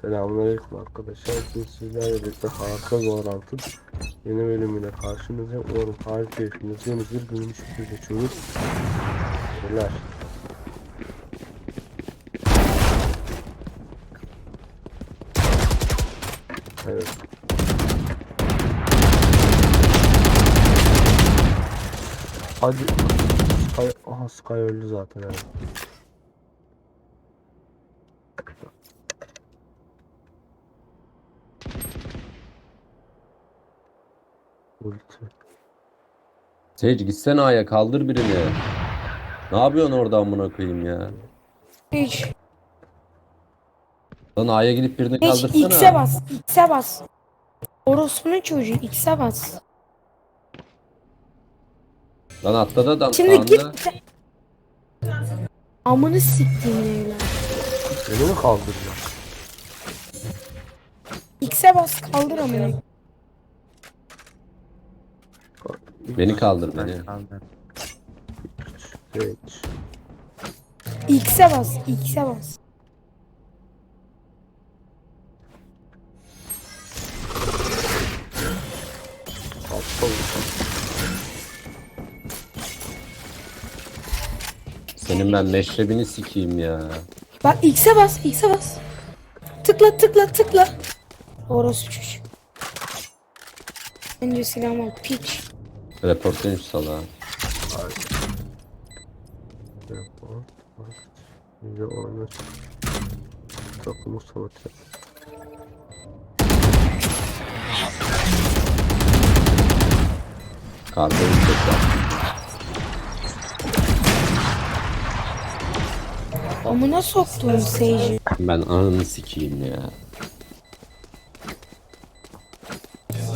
Selamünaleyküm arkadaşlar. Bugün sizlerle birlikte harika Valorant'ın yeni bölümüyle karşınızdayım. Umarım harika keyfinizdeyiz. Bir günün şükür geçiyoruz. Teşekkürler. Evet. Hadi. Sky, aha Sky öldü zaten evet. Ulti. Sage gitsene A'ya kaldır birini. Ne yapıyorsun orada amına koyayım ya? Hiç. Lan A'ya gidip birini Hiç X'e kaldırsana. bas. X'e bas. Orospu'nun çocuğu X'e bas. Lan atladı adam Şimdi sağında. git. Amını siktiğim evlen. Beni mi kaldıracak? X'e bas kaldır amına. Beni kaldır beni. Geç. X'e bas. X'e bas. Senin ben meşrebini sikeyim ya. Bak X'e bas. X'e bas. Tıkla tıkla tıkla. Orospu çocuğu. Önce silahımı al. Piç. Şu salağı. Yapma. Bak. İyice oynar. Takımı sabote. Karda tekrar. Amına soktuğum Sage'i. Ben ananı sikeyim ya.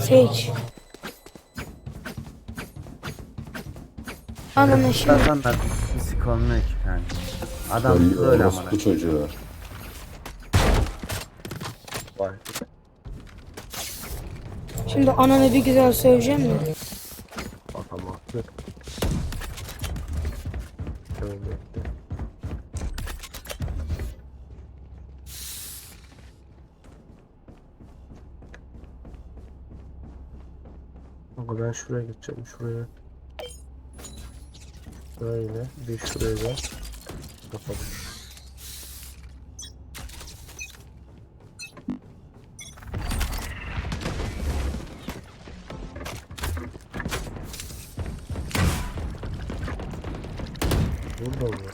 Sage. Ananı şimdi. Adamlar fisik olmuyor ki kanka. Adam Ölüyor böyle ama. orospu çocuğu. Vay. Şimdi ananı bir güzel söyleyeceğim. Şöyle bekle. Ama ben şuraya gideceğim şuraya. Böyle bir şuraya da bakalım. Burada mı?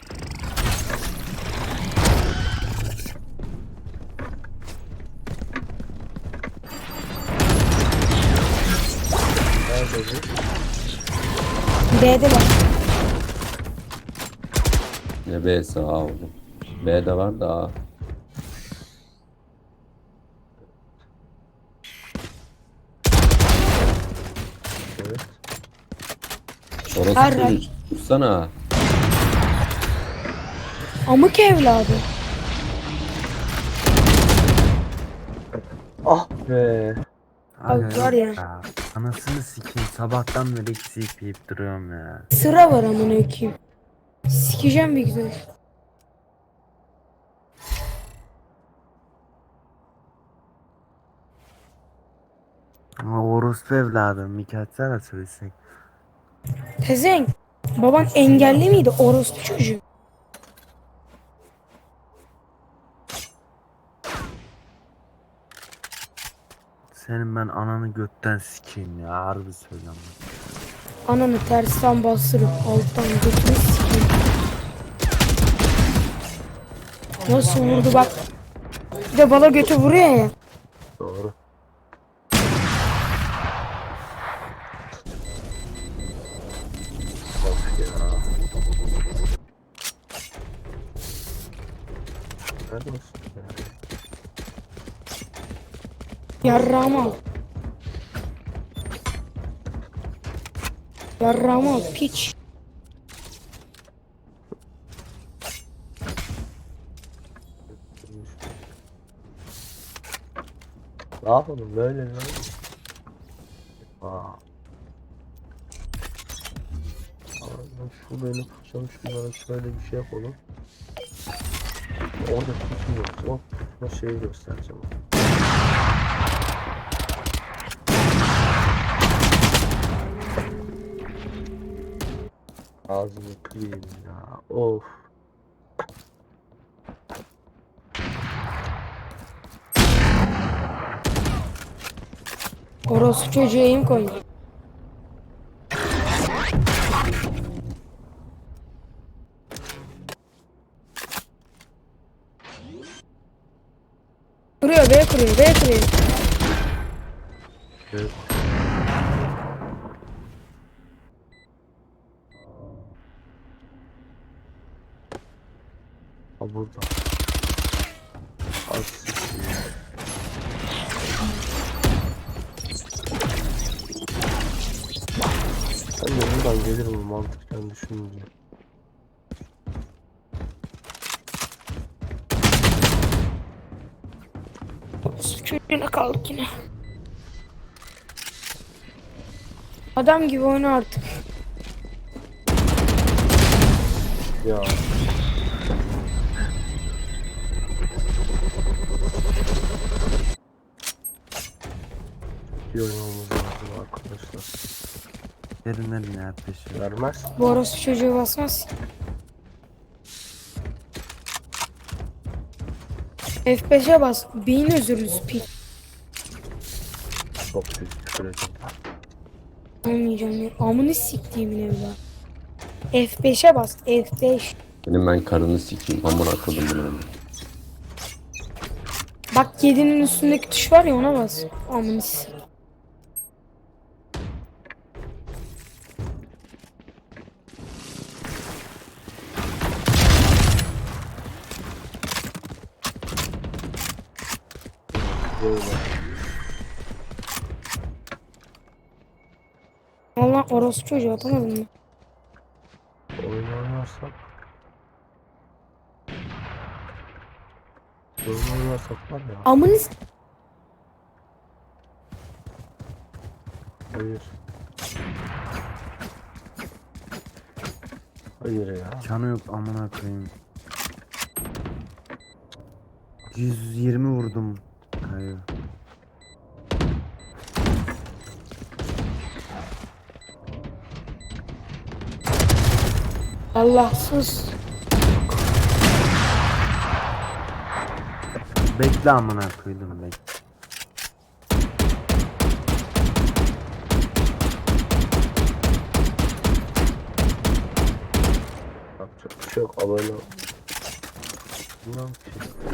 Nerede bu? B'de bak. Ne B'si A oğlum. B'de var da A. Evet. Orası Her- çocuk. Dursana. Amık evladı. Ah be. Bak var ya. Anasını sikeyim sabahtan beri eksik yiyip duruyorum ya. Sıra var amına koyayım. Sikeceğim bir güzel. Ama orospu evladım mik açsana söylesek. Pezenk. Baban engelli miydi? Orospu çocuğu. Senin ben ananı götten sikeyim ya harbi söylüyorum. Ananı tersten bastırıp alttan sikeyim. Nasıl vurdu bak. Bir de bala götü vuruyor ya. Doğru. Bak ya. Nerede misin? Yarrağımı al. Yarrağımı al piç. Ne yapalım böyle lan? Aa. Şu benim kuşam şunlara şöyle bir şey yapalım. Orada tutmuyor. Hop. Ama şeyi göstereceğim. Ağzını kırayım ya. Of. Orospu çocuğu eğim koy. Kuruyor B kuruyor B kuruyor. Evet. Ha burada. Az buradan gelirim mantıken düşününce. Çocuğuna kaldık yine. Adam gibi oyna artık. Ya. İyi oynamamız lazım arkadaşlar. Derinlerin ya peşi. Vermez. Bu orospu çocuğu basmaz. F5'e bas. Beyin özürüz pil. Çok büyük küfür edin. Olmayacağım ya. Amını siktiğimin evladı. F5'e bas. F5. Benim ben karını sikeyim. Amına koydum bunu. Bak 7'nin üstündeki tuş var ya ona bas. Amını sik. Böyle. Valla orospu çocuğu atamadım mı? Oyun oynarsak. Oyun oynarsak var ya. Amını s- Hayır. Hayır ya. Canı yok amına koyayım. 120 vurdum. Hayır. Allahsız. Bekle amına koydum bekle. Yapacak bir şey yok. Abone ol. Bilmem ki.